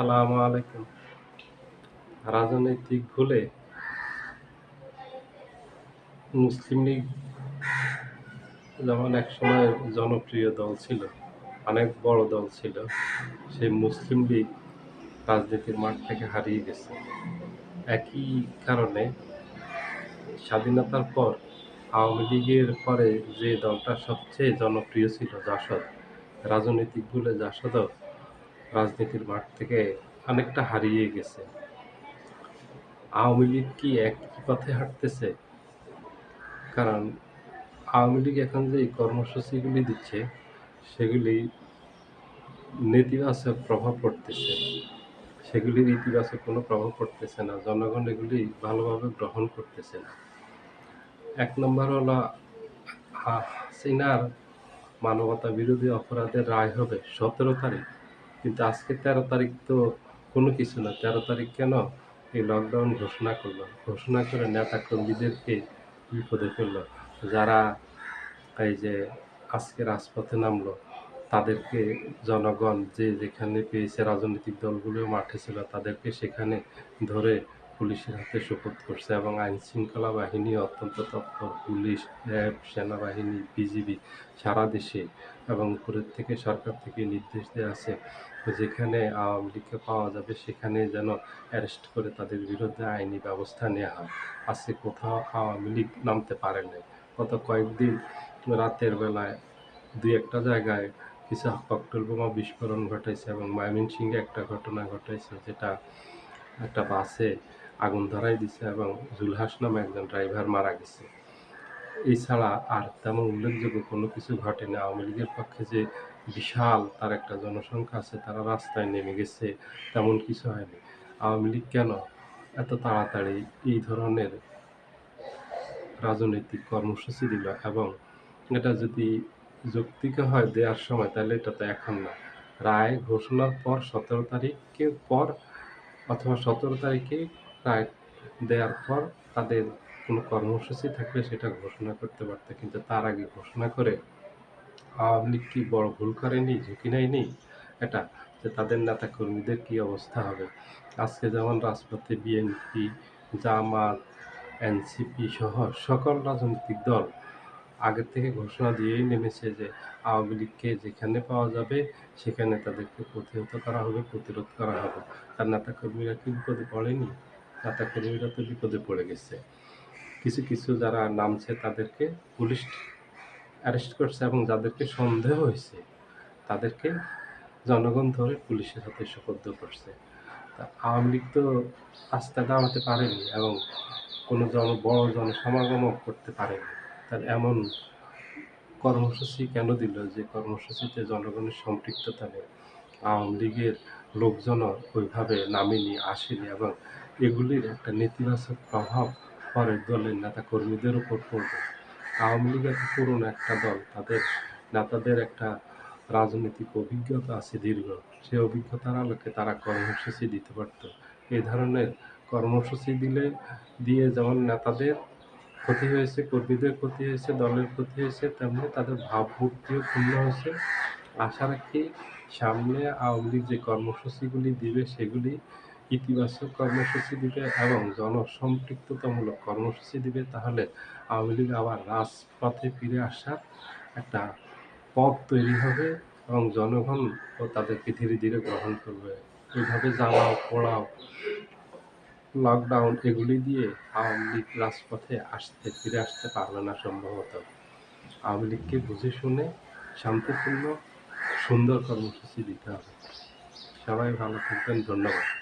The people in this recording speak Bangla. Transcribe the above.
সালাম আলাইকুম। রাজনৈতিক ভুলে মুসলিম লীগ যেমন একসময় জনপ্রিয় দল ছিল, অনেক বড় দল ছিল, সেই মুসলিম লীগ রাজনীতির মাঠ থেকে হারিয়ে গেছে। একই কারণে স্বাধীনতার পর আওয়ামী লীগের পরে যে দলটা সবচেয়ে জনপ্রিয় ছিল জাসদ, রাজনৈতিক ভুলে জাসদও রাজনীতির মাঠ থেকে অনেকটা হারিয়ে গেছে। আওয়ামী লীগ কি একই পথে হাঁটতেছে? কারণ আওয়ামী লীগ এখন যে কর্মসূচিগুলি দিচ্ছে, সেগুলি নেতিবাচক প্রভাব পড়তেছে। সেগুলির ইতিবাচক কোনো প্রভাব পড়তেছে না। জনগণ এগুলি ভালোভাবে গ্রহণ করতেছে না। এক নম্বর হলো হাসিনার মানবতা বিরোধী অপরাধের রায় হবে সতেরো তারিখ। কিন্তু আজকে তেরো তারিখ তো কোনো কিছু না। তেরো তারিখ কেন? এই লকডাউন ঘোষণা করল। ঘোষণা করে নেতা কর্মীদেরকে বিপদে ফেলল। যারা এই যে আজকে রাজপথে নামলো, তাদেরকে জনগণ যে যেখানে পেয়েছে রাজনৈতিক দলগুলো মাঠে ছিল, তাদেরকে সেখানে ধরে পুলিশের হাতে শপথ করছে এবং আইন শৃঙ্খলা বাহিনী, অত্যন্ত তৎপর পুলিশ সেনাবাহিনী, বিজিবি সারা দেশে এবং উপরের থেকে সরকার থেকে নির্দেশ দেওয়া আছে যেখানে আওয়ামী লীগকে পাওয়া যাবে সেখানে যেন অ্যারেস্ট করে তাদের বিরুদ্ধে আইনি ব্যবস্থা নেওয়া হয়। আজকে কোথাও আওয়ামী লীগ নামতে পারে নাই। গত কয়েকদিন রাতের বেলায় দুই একটা জায়গায় কিছু ককটেল বোমা বিস্ফোরণ ঘটাইছে এবং ময়মনসিংহে একটা ঘটনা ঘটাইছে যেটা একটা বাসে আগুন ধরাই দিছে এবং জুলহাস নামে একজন ড্রাইভার মারা গেছে। এছাড়া আর তেমন উল্লেখযোগ্য কোনো কিছু ঘটেনি। আওয়ামী লীগের পক্ষে যে বিশাল তার একটা জনসংখ্যা আছে, তারা রাস্তায় নেমে গেছে, তেমন কিছু হয়নি। আওয়ামী লীগ কেন এত তাড়াতাড়ি এই ধরনের রাজনৈতিক কর্মসূচি দিল এবং এটা যদি যৌক্তিক হয় দেওয়ার সময়, তাহলে এটা তো এখন না। রায় ঘোষণার পর সতেরো তারিখের পর অথবা সতেরো তারিখে রায় দেওয়ার পর তাদের কোনো কর্মসূচি থাকলে সেটা ঘোষণা করতে পারতো। কিন্তু তার আগে ঘোষণা করে আওয়ামী লীগ কি বড় ভুল করেনি, ঝুঁকি নেয়নি? এটা যে তাদের নেতা কর্মীদের কী অবস্থা হবে? আজকে যেমন রাজপথে বিএনপি, জামাত, এনসিপি সহ সকল রাজনৈতিক দল আগের থেকে ঘোষণা দিয়েই নেমেছে যে আওয়ামী লীগকে যেখানে পাওয়া যাবে, সেখানে তাদেরকে প্রতিহত করা হবে, প্রতিরোধ করা হবে। তার নেতা কর্মীরা কি বিপদে পড়েনি? নেতা কর্মীরা তো বিপদে পড়ে গেছে। কিছু কিছু যারা নামছে তাদেরকে পুলিশ অ্যারেস্ট করছে এবং যাদেরকে সন্দেহ হয়েছে, তাদেরকে জনগণ ধরে পুলিশের হাতে সুপর্দ করছে। তা আওয়ামী লীগ তো রাস্তায় দাঁড়াতে পারেনি এবং কোনো জন, বড় জনসমাগমও করতে পারেনি। তার এমন কর্মসূচি কেন দিল যে কর্মসূচিতে জনগণের সম্পৃক্ততা নেই? আওয়ামী লীগের লোকজনও ওইভাবে নামেনি, আসেনি এবং এগুলির একটা নেতিবাচক প্রভাব পরের দলের নেতা কর্মীদের উপর পড়বে। আওয়ামী লীগ এত পুরনো একটা দল, তাদের নেতাদের একটা রাজনৈতিক অভিজ্ঞতা আছে দীর্ঘ। সে অভিজ্ঞতার আলোকে তারা কর্মসূচি দিতে পারত। এই ধরনের কর্মসূচি দিলে, দিয়ে যেমন নেতাদের ক্ষতি হয়েছে, কর্মীদের ক্ষতি হয়েছে, দলের ক্ষতি হয়েছে, তেমনি তাদের ভাবমূর্তিও ক্ষুণ্ণ হয়েছে। আশা রাখি সামনে আওয়ামী লীগ যে কর্মসূচিগুলি দিবে, সেগুলি ইতিবাচক কর্মসূচি দিবে এবং জনসম্পৃক্ততামূলক কর্মসূচি দিবে, তাহলে আওয়ামী লীগ আবার রাজপথে ফিরে আসার একটা পথ তৈরি হবে এবং জনগণ ও তাদেরকে ধীরে ধীরে গ্রহণ করবে। এইভাবে জ্বালাও পোড়াও। লকডাউন এগুলি দিয়ে আওয়ামী লীগ রাজপথে আসতে, ফিরে আসতে পারবে না সম্ভবত। আওয়ামী লীগকে বুঝে শুনে শান্তিপূর্ণ, সুন্দর কর্মসূচি দিতে হবে। সবাই ভালো থাকবেন, ধন্যবাদ।